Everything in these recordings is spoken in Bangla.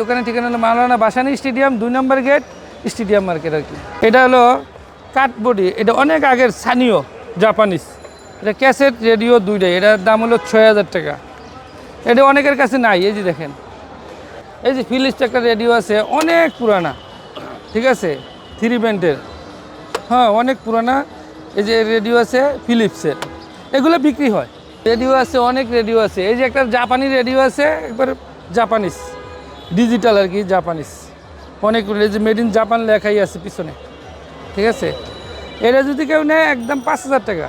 দোকানের ঠিকানা হলো মাওলানা বাসানি স্টেডিয়াম, দুই নম্বর গেট, স্টেডিয়াম মার্কেট আর কি। এটা হলো কাঠবডি এটা অনেক আগের স্থানীয় জাপানিজ এটা ক্যাসেট, রেডিও দুইটাই, এটার দাম হলো ছয় হাজার টাকা। এটা অনেকের কাছে নাই, এই যে দেখেন। এই যে ফিলিপস একটা রেডিও আছে, অনেক পুরানা, ঠিক আছে? থ্রি ব্যান্ডের। হ্যাঁ অনেক পুরানা। এই যে রেডিও আছে ফিলিপসের। এগুলো বিক্রি হয়। রেডিও আছে, অনেক রেডিও আছে। এই যে একটা জাপানি রেডিও আছে, একবার জাপানিজ ডিজিটাল আর কি জাপানিজ অনেক যে মেড ইন জাপান লেখাই আছে পিছনে। ঠিক আছে? এটা যদি কেউ নেয় একদম পাঁচ হাজার টাকা।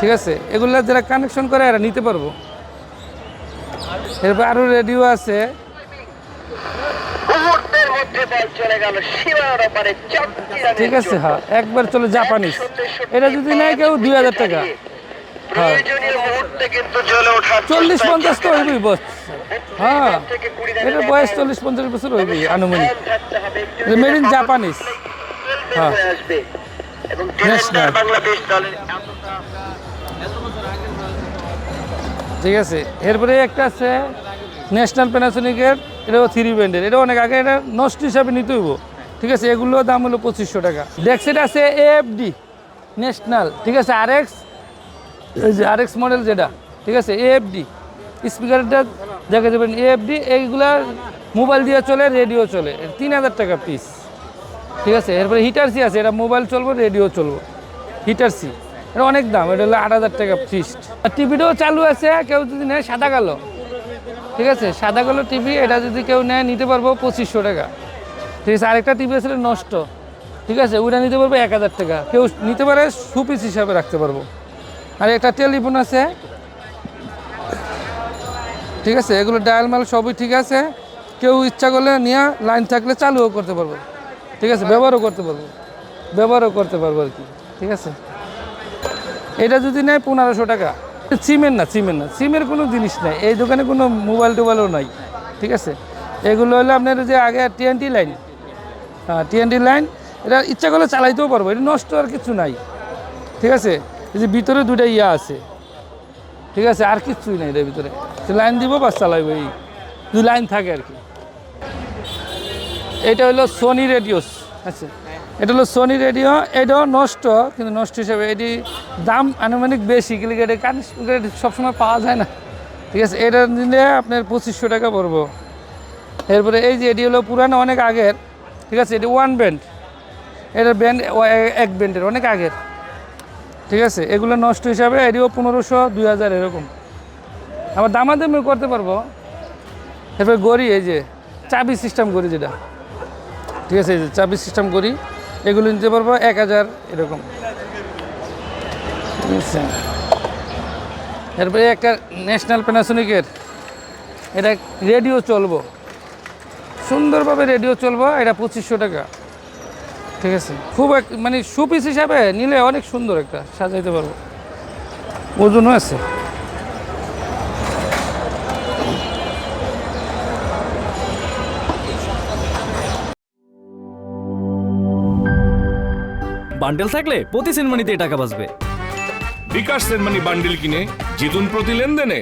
ঠিক আছে? এগুলো যারা কানেকশন করে এরা নিতে পারব। এরপর আরও রেডিও আছে। ঠিক আছে হ্যাঁ একবার চলে জাপানিজ এটা যদি নেয় কেউ দুই হাজার টাকা। চল্লিশ পঞ্চাশ তো হইবই বস। হ্যাঁ এটা বয়স চল্লিশ, পঞ্চাশ বছর হইবই আনুমানিক। মেড ইন জাপানিজ হ্যাঁ। ঠিক আছে, এরপরে একটা আছে ন্যাশনাল প্যানাসোনিকের এটাও থ্রি ব্যান্ডের এটা অনেক আগে এটা নষ্ট হিসাবে নিতে হইব। ঠিক আছে এগুলোর দাম হলো পঁচিশশো টাকা। ডেক্সেট আছে এএফডি ন্যাশনাল ঠিক আছে আর এক্স আর এক্স মডেল যেটা। ঠিক আছে এএফডি স্পিকারটা দেখা যাবেন এএফডি এইগুলা মোবাইল দিয়ে চলে, রেডিও চলে, তিন হাজার টাকা পিস ঠিক আছে? এরপরে হিটার সি আছে, এটা মোবাইল চলবো, রেডিও চলবো। হিটার সি এটা অনেক দাম, এটা হলো আট হাজার টাকা ফিস্ট আর টিভিটাও চালু আছে, কেউ যদি নেয় সাদা কালো। ঠিক আছে? সাদা কালো টিভি এটা যদি কেউ নেয়, নিতে পারব পঁচিশশো টাকা। ঠিক আছে? আরেকটা টিভি আছে নষ্ট। ঠিক আছে? ওইটা নিতে পারব এক হাজার টাকা। কেউ নিতে পারে সুপিস হিসাবে রাখতে পারব। আর একটা টেলিফোন আছে ঠিক আছে? এগুলো ডায়াল মাল সবই ঠিক আছে। কেউ ইচ্ছা করলে নিয়ে লাইন থাকলে চালুও করতে পারব। ঠিক আছে? ব্যবহারও করতে পারব। ব্যবহারও করতে পারব আর কি। ঠিক আছে? এটা যদি নেয় পনেরোশো টাকা। সিমের না সিমের না। সিমের কোনো জিনিস নাই। এই দোকানে কোনো মোবাইল টোবাইলও নাই। ঠিক আছে? এগুলো হলো আপনার যে আগে টিএনটি লাইন হ্যাঁ টিএনটি লাইন এটা ইচ্ছা করলে চালাইতেও পারব। এটা নষ্ট আর কিছু নাই। ঠিক আছে? এই যে ভিতরে দুটা ইয়া আছে। ঠিক আছে, আর কিচ্ছুই নাই এটার ভিতরে। লাইন দিব, বাস চালাইবো এই। যদি লাইন থাকে আর কি। এটা হলো সোনি রেডিওস আচ্ছা এটা হলো সোনি রেডিও এটাও নষ্ট, কিন্তু নষ্ট হিসাবে এটি দাম আনুমানিক বেশি, কিন্তু এটা কান স্পিকার সবসময় পাওয়া যায় না। ঠিক আছে এটা নিলে আপনার পঁচিশশো টাকা পড়ব। এরপরে এই যে এটি হলো পুরানো, অনেক আগের। ঠিক আছে, এটি ওয়ান ব্যান্ড এটার ব্যান্ড এক ব্যান্ডের অনেক আগের। ঠিক আছে? এগুলো নষ্ট হিসাবে এটিও পনেরোশো, দুই হাজার, এরকম। আবার দামাদামি করতে পারব। এরপরে গড়ি, এই যে, চাবি সিস্টেম করি যেটা। ঠিক আছে, এই যে, চাবি সিস্টেম করি এগুলো নিতে পারব এক হাজার, এরকম। ঠিক আছে? এরপরে একটা ন্যাশনাল প্যানাসোনিকের এটা রেডিও চলবো। সুন্দরভাবে রেডিও চলবো, এটা পঁচিশশো টাকা। ঠিক আছে। খুব এক মানে সুপিস হিসাবে নিলে অনেক সুন্দর একটা সাজাইতে পারব। ওজনও আছে। বান্ডেল থাকলে প্রতি সেনমানিতে টাকা বাঁচবে। বিকাশ সেনমানি বান্ডিল কিনে জিতুন প্রতি লেনদেনে।